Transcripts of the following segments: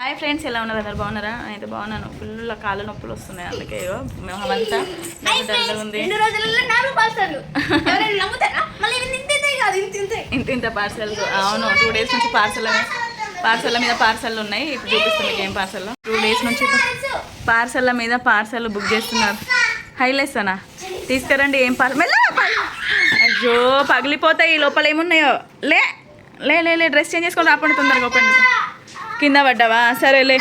Hi friends ఎలా ఉన్నారు? అందరు బాగున్నారా? నేనైతే బాగున్నాను. ఫుల్ కాళ్ళ నొప్పులు వస్తున్నాయి అందుకే ఉంది. పార్సల్ ఇంత ఇంతే. పార్సల్ అవును టూ డేస్ నుంచి పార్సల్ పార్సల్ల మీద పార్సల్ ఉన్నాయి. ఇప్పుడు చూపిస్తుంది మీకు ఏం పార్సల్ టూ డేస్ నుంచి పార్సల్ల మీద పార్సల్ బుక్ చేస్తున్నారు. హైలెస్ అనా? తీసుకురండి ఏం పార్సల్ అయ్యో పగిలిపోతాయి. ఈ లోపల ఏమున్నాయో? లే లే లే డ్రెస్ చేంజ్ చేసుకొని రాపండి తొందరగా ఓపెన్ కింద పడ్డావా? సరేలే.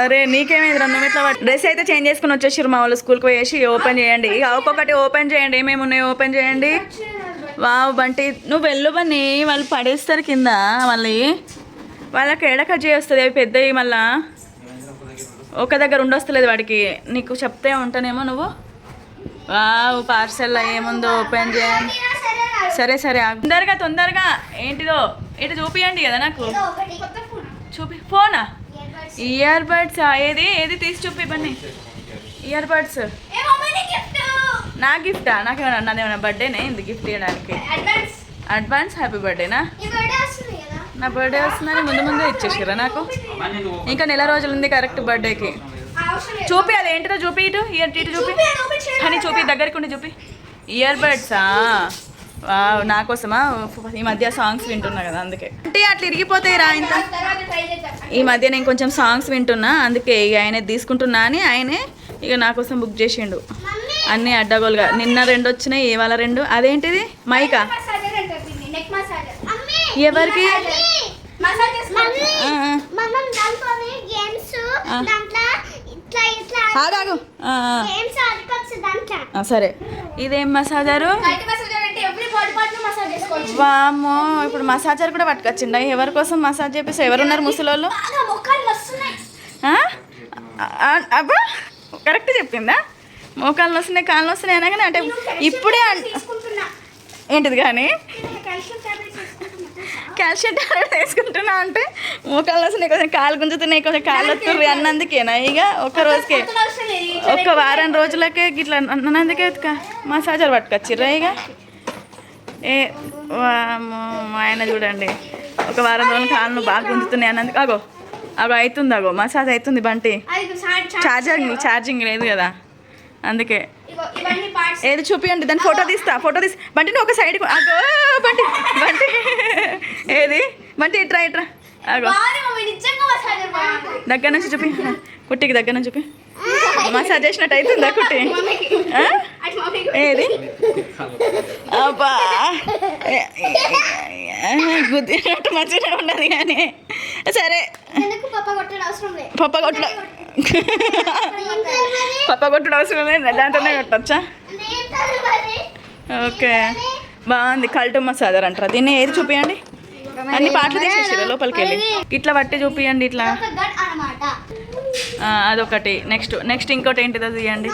అరే నీకేమైంది నువ్వు ఇట్లా డ్రెస్ అయితే చేంజ్ చేసుకుని వచ్చేసారు మా వాళ్ళు స్కూల్కి పోయేసి ఓపెన్ చేయండి. ఇక ఒక్కొక్కటి ఓపెన్ చేయండి. ఏమేమి ఉన్నాయి ఓపెన్ చేయండి. వావ్ బంటి. నువ్వు వెళ్ళు బని వాళ్ళు పడేస్తారు కింద మళ్ళీ వాళ్ళకి ఎడ కట్ చేస్తుంది? అవి పెద్దవి మళ్ళా. ఒక దగ్గర ఉండొస్తలేదు వాడికి. నీకు చెప్తే ఉంటానేమో నువ్వు. వావ్ పార్సల్ ఏముందో ఓపెన్ చేయండి సరే సరే తొందరగా తొందరగా. ఏంటిదో? ఇటు చూపియండి కదా నాకు. కొత్త చూపి. ఫోనా? ఇయర్ బడ్స్ ఏది? ఏది తీసి చూపి బన్నీ. ఇయర్ బడ్స్ మమ్మీ నీ గిఫ్ట్ నా గిఫ్టా? నాకేమైనా నాదేమైనా బర్త్డేనే ఇది గిఫ్ట్ ఇవ్వడానికి అడ్వాన్స్ హ్యాపీ బర్త్డేనా నా? బర్త్డే వస్తుందని ముందు ముందే ఇచ్చేసారా నాకు? ఇంకా నెల రోజులు ఉంది కరెక్ట్ బర్త్డేకి. చూపి అది ఏంటిదో చూపి ఇటు. ఇయర్ ఇటు చూపి. కానీ చూపి దగ్గరికి ఉండి చూపి. ఇయర్ బడ్సా వావ్ నా కోసమా? ఈ మధ్య సాంగ్స్ వింటున్నా కదా అందుకే. అంటే అట్లా ఇరిగిపోతాయి రా ఇంత. ఈ మధ్య నేను కొంచెం సాంగ్స్ వింటున్నా అందుకే ఇక ఆయన తీసుకుంటున్నా అని ఆయనే ఇక నా కోసం బుక్ చేసిండు. అన్నీ అడ్డగోలుగా. నిన్న రెండు వచ్చినాయి ఇవాళ రెండు. అదేంటిది? మైకా. ఎవరికి? సరే. ఇదేం మసాజరు బయట మసాజర్ అంటే ఎవ్రీ బాడీ పార్ట్ వామ్మో ఇప్పుడు మసాజర్ కూడా పట్టుకొచ్చిండ? ఎవరి కోసం మసాజ్ చేపిస్తే? ఎవరున్నారు ముసలోళ్ళు? బాగా మొక్కలు వస్తున్నాయి ఆ? ఆ, అబ్బా కరెక్ట్ చెప్పిందా? మోకాళ్ళు వస్తున్నాయి కాళ్ళు వస్తున్నాయి అనగానే అంటే ఇప్పుడే ఏంటిది కానీ? కాల్షియం టాబ్లెట్ వేసుకుంటున్నా అంటే మోకాళ్ళు వస్తున్నాయి కొంచెం కాలు గుంజుతున్నాయి కొంచెం కాళ్ళు వస్తుంది అన్నందుకేనా? ఇక ఒక్క రోజుకే. ఒక్క వారం రోజులకే ఇట్లా అన్నందుకే మసాజర్ పట్టుకొచ్చిర్రా ఇక? ఏ మా ఆయన చూడండి. ఒక వారం రోజులు కాళ్ళు బాగా గుంజుతున్నాయి అన్నందుకు. అగో అగో అవుతుంది అగో. మసాజ్ అవుతుంది బంటి. ఛార్జింగ్ ఛార్జింగ్ లేదు కదా. అందుకే. ఏది చూపియండి దాని ఫోటో తీస్తా ఫోటో తీసి బంటి నువ్వు ఒక సైడ్ అగో బంటి బంటి. ఏది? బంటి ఇట్రా ఇట్రా. అగో. దగ్గర నుంచి చూపి. కుట్టికి దగ్గర నుంచి చూపి. మసాజ్ చేసినట్టు అవుతుందా కుట్టి? ఏది? అబ్బా. గుద్దినట్టు మంచిగా ఉన్నది కానీ. సరే. పప్ప కొట్టడం అవసరం లేదు? పప్ప కొట్టడం అవసరం లేదు. దాంతోనే కొట్టచ్చా? ఓకే. బాగుంది. కల్టు మసాజర్ అంటారా? దీన్ని ఏది చూపియండి? అన్ని పాటలు తీసేసారు లోపలికి వెళ్ళి ఇట్లా పట్టి చూపియండి ఇట్లా ఒక గడ్ అన్నమాట ఆ, అదొకటి. నెక్స్ట్ నెక్స్ట్ ఇంకోటి ఏంటిదో తీయండి.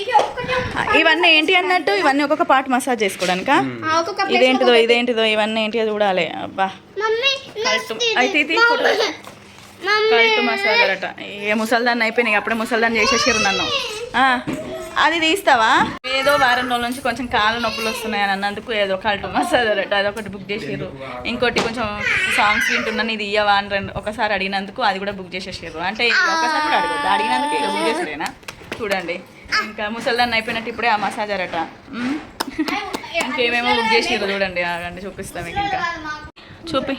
ఇది ఒక్కటే ఆ, ఇవన్నీ ఏంటి అన్నట్టు ఇవన్నీ ఒక్కొక్క పార్ట్ మసాజ్ చేసుకోవడానికా? ఆ, ఒక్కొక్క place ఇదేంటిదో. ఇదేంటిదో ఇవన్నీ ఏంటిదో చూడాలి. అబ్బా. అయితే కల్టు మసాజర్ అట. ఏ ముసల్దాన్ని అయిపోయినాయి అప్పుడే ముసల్దాన్ని చేసేసారు నన్ను. ఆ, అది తీస్తావా? ఏదో వారం రోజుల నుంచి కొంచెం కాళ్ళ నొప్పులు వస్తున్నాయి అని అన్నందుకు ఏదో కల్టు మసాజర్ అట అదొకటి బుక్ చేసారు ఇంకోటి కొంచెం సాంగ్స్ వింటున్నాను ఇది ఇయ్యవా అని రెండు ఒకసారి అడిగినందుకు అది కూడా బుక్ చేసేసారు అంటే ఒకసారి కూడా అడగద్దు. అడిగినందుకు ఇక బుక్ చేసారేనా చూడండి. ఇంకా ముసల్దాన్ని అయిపోయినట్టు ఇప్పుడే ఆ మసాజర్ అట ఉమ్. ఇంకేమేమో బుక్ చేసారు చూడండి. ఆగండి చూపిస్తాం మీకు ఇంకా. చూపి.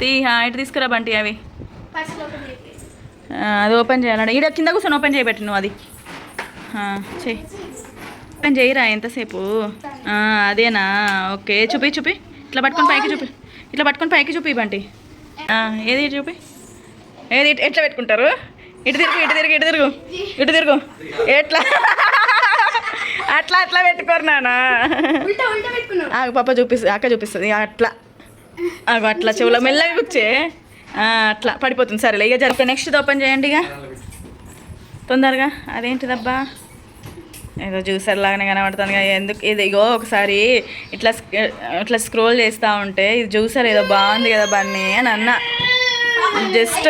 తీ ఇటు తీసుకురా బంటి అవి. అది ఓపెన్ చేయాలంట ఈడ కింద కూర్చొని ఓపెన్ చేయబెట్టి నువ్వు అది. చెయ్యి ఓపెన్ చేయరా ఎంతసేపు? అదేనా? ఓకే చూపి చూపి. ఇట్లా పట్టుకొని పైకి చూపి. ఇట్లా పట్టుకొని పైకి చూపి బంటి. ఆ, ఏది ఇటు చూపి? ఏది ఎట్లా పెట్టుకుంటారు? ఇటు తిరుగు ఇటు తిరుగు ఇటు తిరుగు. ఇటు తిరుగు. ఎట్లా? అట్లా అట్లా పెట్టుకోరు నానా ఆగు పాప చూపిస్తుంది అక్క చూపిస్తుంది. అట్లా. ఆగు అట్లా చెవులో మెల్లగా కూర్చే అట్లా పడిపోతుంది. సరేలే ఇక జరిపే నెక్స్ట్ ఓపెన్ చేయండి ఇక. తొందరగా. అదేంటిదబ్బా? ఏదో జ్యూసర్ లాగానే కనబడుతుంది. కదా ఎందుకు? ఇది ఇగో ఒకసారి ఇట్లా ఇట్లా స్క్రోల్ చేస్తూ ఉంటే ఇది జ్యూసర్ ఏదో బాగుంది కదా బన్నీ అని అన్న. జస్ట్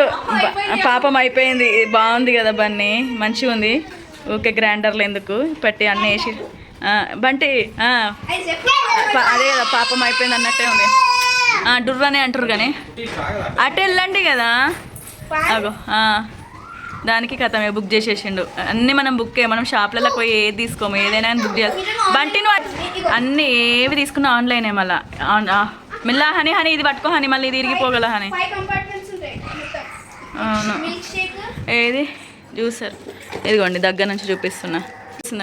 పాపం అయిపోయింది. ఇది బాగుంది కదా బన్నీ. మంచిగా ఉంది. ఓకే గ్రైండర్లు ఎందుకు? పెట్టి అన్నీ వేసి. బంటి అది కదా పాపం అయిపోయింది అన్నట్టే ఉంది. డుర్రనే అంటారు కానీ. అటు వెళ్ళండి కదా. అగో. దానికి కథ బుక్ చేసేసిండు. అన్నీ మనం బుక్ మనం షాప్లలో పోయి ఏది తీసుకోము ఏదైనా బుక్ చేయాలి. బంటి నువ్వు అన్నీ ఏవి తీసుకున్నా ఆన్లైనే మళ్ళా. మెల్లా హనీ హనీ ఇది పట్టుకో హనీ మళ్ళీ ఇది ఇరిగిపోగల హనీ. అవును. ఏది? జ్యూసర్. ఇదిగోండి దగ్గర నుంచి చూపిస్తున్నా.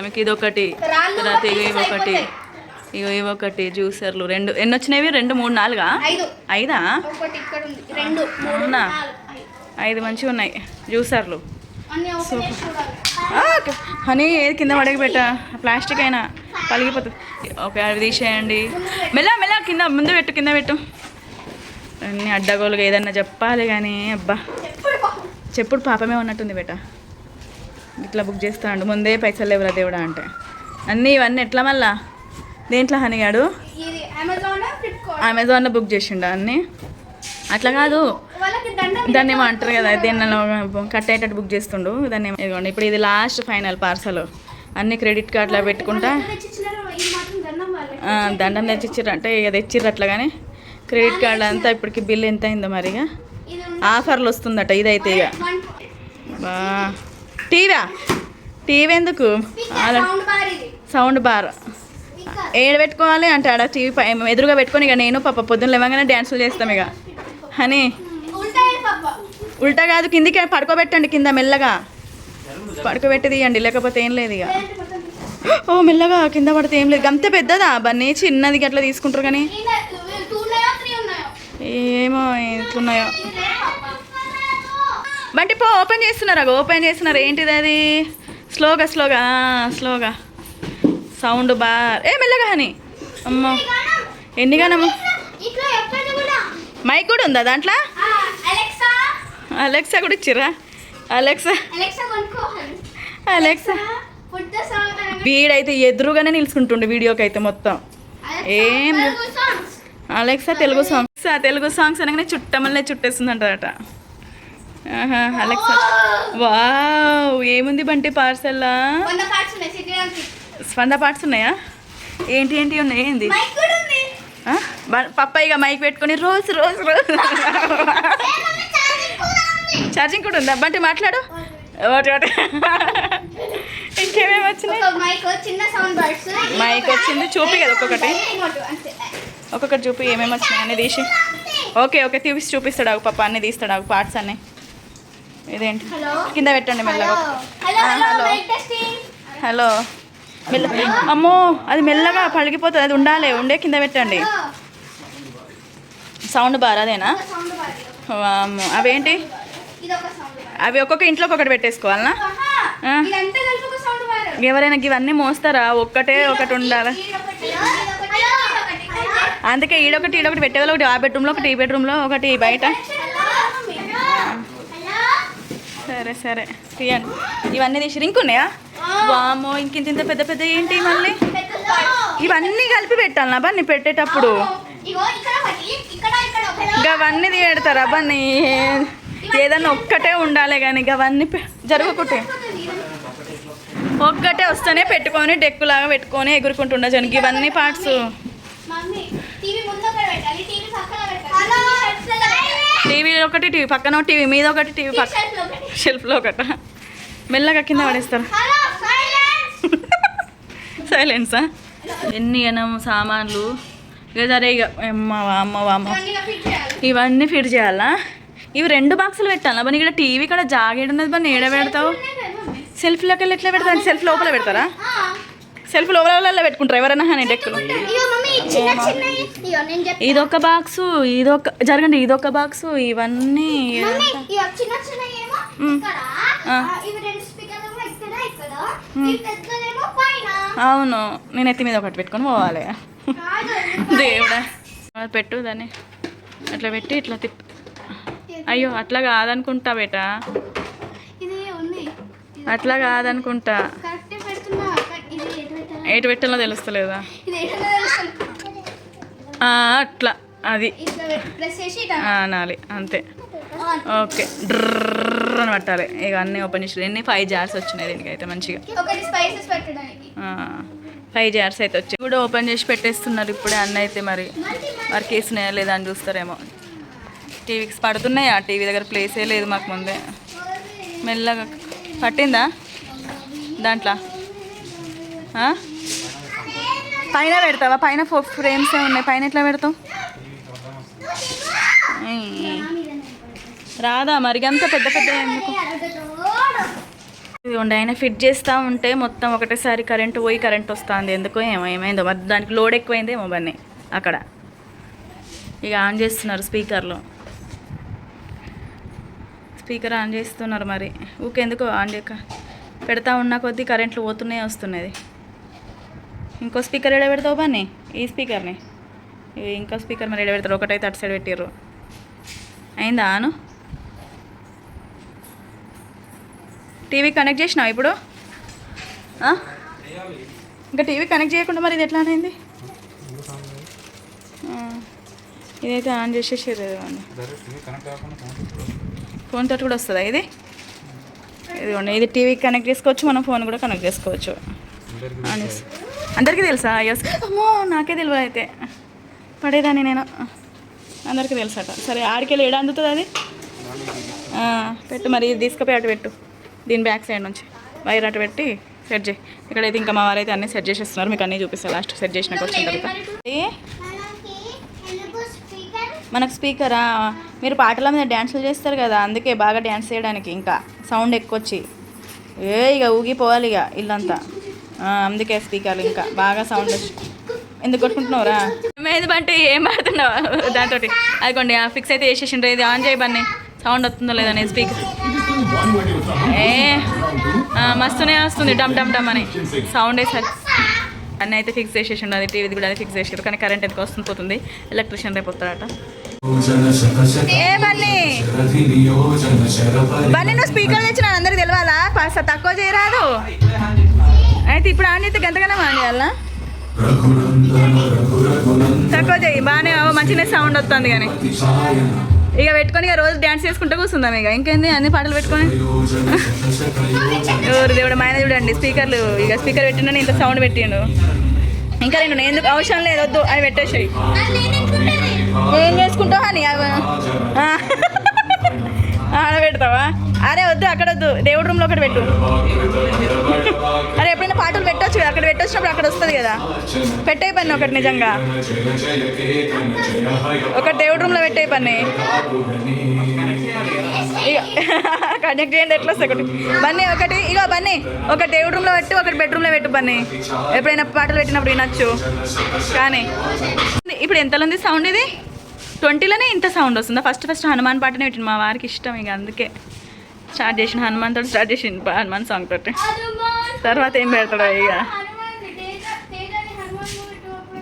మీకు. ఇది ఒకటి తర్వాత ఇవి ఒకటి. ఇగో ఇవి ఒకటి జ్యూసర్లు. రెండు ఎన్ని వచ్చినవి? రెండు మూడు నాలుగా? ఐదు. అవునా? ఐదు. మంచిగా ఉన్నాయి. జ్యూసర్లు. హనీ ఏది కింద పడక పెట్ట? ప్లాస్టిక్ అయినా పలిగిపోతుంది. ఓకే అవి తీసేయండి. మెల్ల మెల్ల కింద ముందు పెట్టు కింద పెట్టు. అన్నీ అడ్డగోలుగా ఏదన్నా చెప్పాలి కానీ అబ్బా. చెప్పుడు పాపమే ఉన్నట్టుంది బేట. ఇట్లా బుక్ చేస్తాడు. ముందే పైసలు లేవురా దేవుడా అంటే. అన్నీ ఇవన్నీ ఎట్లా మళ్ళా? దేంట్లో హనిగాడు అమెజాన్లో బుక్ చేసిండు అన్నీ? అట్లా కాదు. దాన్ని ఏమో అంటారు కదా దేనిలో కట్ అయ్యేటట్టు బుక్ చేస్తుండు. దాన్ని ఇదిగోండి ఇప్పుడు ఇది లాస్ట్ ఫైనల్ పార్సల్ అన్ని క్రెడిట్ కార్డులో పెట్టుకుంటా. దండం తెచ్చిర్రు అంటే ఇక తెచ్చిర్రు అట్లా కానీ క్రెడిట్ కార్డు అంతా ఇప్పటికి బిల్ ఎంత అయిందో మరి ఆఫర్లు వస్తుందట ఇదైతే ఇక. బా. టీవా టీవీ ఎందుకు? సౌండ్ బార్ ఏడ పెట్టుకోవాలి? అంటే ఆడ టీవీ ఎదురుగా పెట్టుకొని ఇక నేను పాప పొద్దున్న లేవగానే డ్యాన్సులు చేస్తాం ఇక. అని ఉల్టా కాదు కిందికి పడుకోబెట్టండి కింద మెల్లగా. పడుకోబెట్టి తీయండి లేకపోతే ఏం లేదు ఇక. ఓ మెల్లగా కింద పడితే ఏం లేదు. అంతే పెద్దదా? బన్నీ చిన్నది అట్లా తీసుకుంటారు కానీ. ఏమో పాప బంటి పో ఓపెన్ చేస్తున్నారు? అగో ఓపెన్ చేస్తున్నారు? ఏంటిది అది? స్లోగా స్లోగా స్లోగా. సౌండ్ బార్ ఏ మెల్లగా అని అమ్మో. ఎన్ని గానము? ఇట్లా ఎప్పుడు కూడా. మైక్ కూడా ఉందా దాంట్లో? అలెక్సా కూడా ఇచ్చిర్రా? అలెక్సా? అలెక్సా వీడైతే ఎదురుగానే నిలుచుకుంటుండే వీడియోకి అయితే మొత్తం ఏం Alexa Telugu songs Telugu songs అనగానే చుట్టమల్లే చుట్టేస్తుందంటట ఆహా, అలెక్సా. వావ్ ఏముంది బంటి పార్సల్లా? వంద స్పంద పార్ట్స్ ఉన్నాయా? ఏంటి ఏంటి ఉన్నాయి ఏంది? పప్పయ్యగా మైక్ పెట్టుకొని రోజు రోజు రోజు ఛార్జింగ్ కూడా ఉందా? బంటి మాట్లాడు. ఒకటి ఒకటి. ఇంకేమేమి వచ్చినాయి? మైక్ వచ్చింది చూపి కదా ఒక్కొక్కటి. ఒక్కొక్కటి చూపి ఏమేమి వచ్చినాయి అన్ని తీసి. ఓకే ఓకే తీసి చూపిస్తాడు ఆగు పాప అన్ని తీస్తాడు ఆగు పార్ట్స్ అన్ని. ఇదేంటి? కింద పెట్టండి మెల్లగా. హలో ఆ, హలో మెల్ల అమ్మో అది మెల్లగా పలిగిపోతుంది అది ఉండాలి ఉండే కింద పెట్టండి. సౌండ్ బార్ అదేనా. అవేంటి? అవి ఒక్కొక్క ఇంట్లో ఒక్కొక్కటి పెట్టేసుకోవాలనా? ఎవరైనా ఇవన్నీ మోస్తారా? ఒక్కటే ఒకటి ఉండాలి. అందుకే ఈడొకటి ఈడొకటి పెట్టేవాళ్ళు ఒకటి ఆ బెడ్రూమ్లో ఒకటి ఈ బెడ్రూమ్లో ఒకటి బయట. సరే సరే. తీయండి. ఇవన్నీ తీసి ఇంక ఉన్నాయా వామో ఇంకింత ఇంత పెద్ద పెద్ద ఏంటి మళ్ళీ? ఇవన్నీ కలిపి పెట్టాలి బన్నీ పెట్టేటప్పుడు. ఇగో ఇక్కడ ఒకటి ఇక్కడ ఇక్కడ ఒకటి. ఇంకా అవన్నీ తీయడతారా? బన్నీ ఏదన్నా ఒక్కటే ఉండాలి కానీ ఇక అవన్నీ పె- జరుగుకుంటే. ఒక్కటే వస్తేనే పెట్టుకొని డెక్కులాగా పెట్టుకొని ఎగురుకుంటుండే జనకి ఇవన్నీ పార్ట్స్. టీవీ ఒకటి టీవీ పక్కన టీవీ మీద ఒకటి టీవీ పక్క షెల్ఫ్లో ఒకట. మెల్లగా కింద పడేస్తారు. సైలెన్సా? ఎన్ని అనం సామాన్లు. ఇక సరే ఇక అమ్మ అమ్మ ఇవన్నీ ఫిట్ చేయాలి ఇవన్నీ ఫిట్ చేయాలా? ఇవి రెండు బాక్సులు పెట్టాలా. బని ఇక్కడ టీవీ కూడా జాగేడున్నది బని ఏడ పెడతావు. ఉన్నాయి కదా మమ్మీ? సెల్ఫ్ లెక్కలు ఎట్లా పెడతావు? సెల్ఫ్ లోపల పెడతారా. సెల్ఫ్ లోపల పెట్టుకుంటారు? ఎవరైనా హనీ డెక్కులు ఇదొక బాక్సు ఇదొక జరగండి ఇదొక బాక్సు ఇవన్నీ. ఇక్కడ. ఇక్కడ ఇక్కడ. అవును. నేను ఎత్తి మీద ఒకటి పెట్టుకొని పోవాలి. దేవుడా. పెట్టు దాన్ని. అట్లా పెట్టి ఇట్లా తిప్పి అయ్యో అట్లా కాదనుకుంటా బేటా. అట్లా కాదనుకుంటా ఎటు పెట్టాలి తెలుస్తలేదా అట్లా అది అనాలి అంతే. ఓకే డ్రర్ అని పట్టాలి? ఇక అన్నీ ఓపెన్ చేసి ఎన్ని ఫైవ్ జార్స్ వచ్చినాయి దీనికి అయితే మంచిగా ఫైవ్ జార్స్ అయితే వచ్చాయి కూడా ఓపెన్ చేసి పెట్టేస్తున్నారు ఇప్పుడే అన్నీ అయితే మరి వారికి వేసినాయా లేదా అని చూస్తారేమో టీవీకి పడుతున్నాయి. ఆ టీవీ దగ్గర ప్లేసే లేదు మాకు ముందే. మెల్లగా పట్టిందా? దాంట్లో? పైన పెడతావా? పైన ఫో ఫ్రేమ్స్ ఉన్నాయి? పైన ఎట్లా పెడతావు? రాదా మరి? అంత పెద్ద పెద్ద ఎందుకు? ఇదిగోండి ఆయన ఫిట్ చేస్తూ ఉంటే మొత్తం ఒకటేసారి కరెంట్ పోయి కరెంట్ వస్తుంది. ఎందుకో ఏమో ఏమైందో. మరి దానికి లోడ్ ఎక్కువైందేమో బన్నీ అక్కడ. ఇక ఆన్ చేస్తున్నారు స్పీకర్లో స్పీకర్ ఆన్ చేస్తున్నారు మరి. ఊకెందుకు ఆన్ చేయక పెడతా ఉన్న కొద్దీ కరెంట్లు పోతున్నాయి వస్తున్నది. ఇంకో స్పీకర్ ఎడ పెడతావు బాని ఈ స్పీకర్ని? ఇంకో స్పీకర్ మరి ఎడ పెడతారు ఒకటైతే అటు సైడ్ పెట్టిర్రు. అయిందా ఆను టీవీ కనెక్ట్ చేసినావు ఇప్పుడు? ఇంకా టీవీ కనెక్ట్ చేయకుండా మరి ఇది ఎట్లా అయింది? ఇదైతే ఆన్ చేసేసారు ఫోన్ తోటి కూడా వస్తుందా? ఇది? ఇదిగోండి ఇది టీవీ కనెక్ట్ చేసుకోవచ్చు మనం ఫోన్ కూడా కనెక్ట్ చేసుకోవచ్చు. అందరికీ తెలుసా? ఎస్ అమ్మో నాకే తెలియదు అయితే. పడేదాన్ని నేను. అందరికీ తెలుసట. సరే ఆడికెళ్ళి ఏడ అందుతుంది అది? పెట్టు మరి తీసుకుపోయి అటు పెట్టు. దీని బ్యాక్ సైడ్ నుంచి. వైర్ అటు పెట్టి సెట్ చేయి. ఇక్కడైతే ఇంకా మా వారైతే అన్నీ సెట్ చేసేస్తున్నారు. మీకు అన్నీ చూపిస్తారు లాస్ట్ సెట్ చేసినాక వచ్చిన తర్వాత. ఏ? మనకు స్పీకరా? మీరు పాటల మీద డ్యాన్సులు చేస్తారు కదా అందుకే బాగా డ్యాన్స్ చేయడానికి ఇంకా సౌండ్ ఎక్కువ వచ్చి ఏ ఇక ఊగిపోవాలి ఇక ఇల్లంతా. అందుకే స్పీకర్లు ఇంకా బాగా సౌండ్ వచ్చి. ఎందుకు కొట్టుకుంటున్నావురా? ఏది బట్టి ఏం పాడుతున్నావు దాంతో అదిగోండి ఫిక్స్ అయితే వేసేసిండ్రు ఇది ఆన్ చేయి సౌండ్ వస్తుందో లేదని స్పీకర్ ఏ మస్తునే వస్తుంది డమ్ డమ్ డమ్ అని. సౌండ్ వేసారు అన్నీ అయితే ఫిక్స్ చేసేసిండు అది టీవీది కూడా ఫిక్స్ చేసారు కానీ కరెంట్ ఎందుకు వస్తుంది పోతుంది? ఎలక్ట్రిషియన్ రేపు వస్తాడట. నువ్వు స్పీకర్ తెచ్చిన అందరికి తెలవాలా? కాస్త తక్కువ చేయరాదు. అయితే ఇప్పుడు ఆన్ చేస్తే గంటగానే ఆన్ చేయాలా తక్కువ చేయి బాగానే అవ్వ మంచిగా సౌండ్ వస్తుంది కానీ. ఇక పెట్టుకొని ఇక రోజు డ్యాన్స్ చేసుకుంటూ కూర్చుందాం ఇక. ఇంకేంది? అన్ని పాటలు పెట్టుకొని? ఎవరు దేవుడు మాయన చూడండి స్పీకర్లు ఇక స్పీకర్ పెట్టిండని ఇంత సౌండ్ పెట్టిండు. ఇంకా నేను ఎందుకు అవసరం లేదు వద్దు అవి పెట్టేసాయి. ఏం చేసుకుంటావు అని ఆడ పెడతావా? అరే వద్దు అక్కడ వద్దు. దేవుడి రూమ్లో ఒకటి పెట్టు. అరే ఎప్పుడైనా పాటలు పెట్టొచ్చు కదా, అక్కడ పెట్టొచ్చినప్పుడు అక్కడ వస్తుంది కదా? పెట్టే పని ఒకటి నిజంగా. ఒక దేవుడి రూమ్లో పెట్టే పని. కనెక్ట్ చేయండి ఎట్లా వస్తాయి ఒకటి? బన్నీ ఒకటి ఇగో బన్నీ ఒక దేవుడి రూమ్లో పెట్టు ఒకటి బెడ్రూమ్లో పెట్టు బన్నీ. ఎప్పుడైనా పాటలు పెట్టినప్పుడు వినొచ్చు. కానీ ఇప్పుడు ఎంతలో ఉంది సౌండ్ ఇది? ట్వంటీలోనే ఇంత సౌండ్ వస్తుందా? ఫస్ట్ ఫస్ట్ హనుమాన్ పాటనే పెట్టింది మా వారికి ఇష్టం ఇక అందుకే. స్టార్ట్ చేసిన హనుమాన్ తోటి స్టార్ట్ చేసింది హనుమాన్ సాంగ్ తోటి. తర్వాత ఏం పెడతాడో ఇక.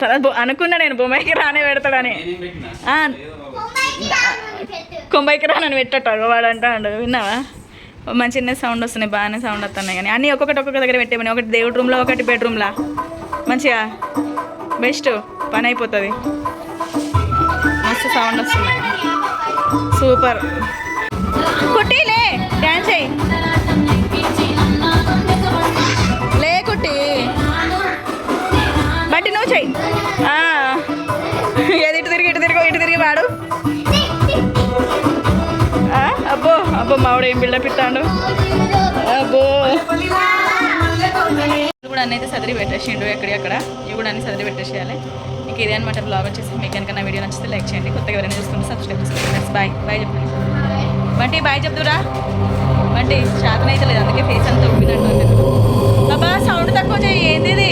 తర్వాత అనుకున్నా నేను బొమ్మాయికి రానే పెడతాడని. కొంబైకి రానని పెట్టట వాడు అంటాడు విన్నావా? మంచి చిన్న సౌండ్ వస్తున్నాయి. బాగానే సౌండ్ వస్తున్నాయి కానీ. అన్నీ ఒక్కొక్కటి ఒక్కొక్క దగ్గర పెట్టేమని ఒకటి దేవుడి రూమ్లో ఒకటి బెడ్రూమ్లో మంచిగా బెస్ట్ పని అయిపోతుంది. మస్తు సౌండ్ వస్తుంది. సూపర్ కుట్టిలే డ్యాన్స్ చేయి. లే కుట్టి. బట్టి నువ్వు చెయ్యి. ఆ. ఏది ఇటు తిరిగి ఇటు తిరిగి ఇటు తిరిగి వాడు. ఆ, అబ్బో అబ్బో మావిడ ఏం బిల్డప్ ఇస్తాడు? అబ్బో. కూడా అన్నీ అయితే సదిరి పెట్టేసిండు ఎక్కడెక్కడ ఇవి కూడా అన్ని సదిరి పెట్టేసేయాలి మీకు ఇదే అనమాట బ్లాగ్ వచ్చేసి. మీకు కనుక నా వీడియో నచ్చితే లైక్ చేయండి. కొత్తగా ఎవరైనా చూసుకుంటే సబ్స్క్రైబ్ చేసుకోండి బాయ్ బాయ్ చెప్పండి. బంటి బాయ్ చెప్తురా బంటి శాతం అయితే లేదు. అందుకే ఫేస్ అంతా ఉబ్బినట్టు బాబా సౌండ్ తక్కువ చేయి. ఏంది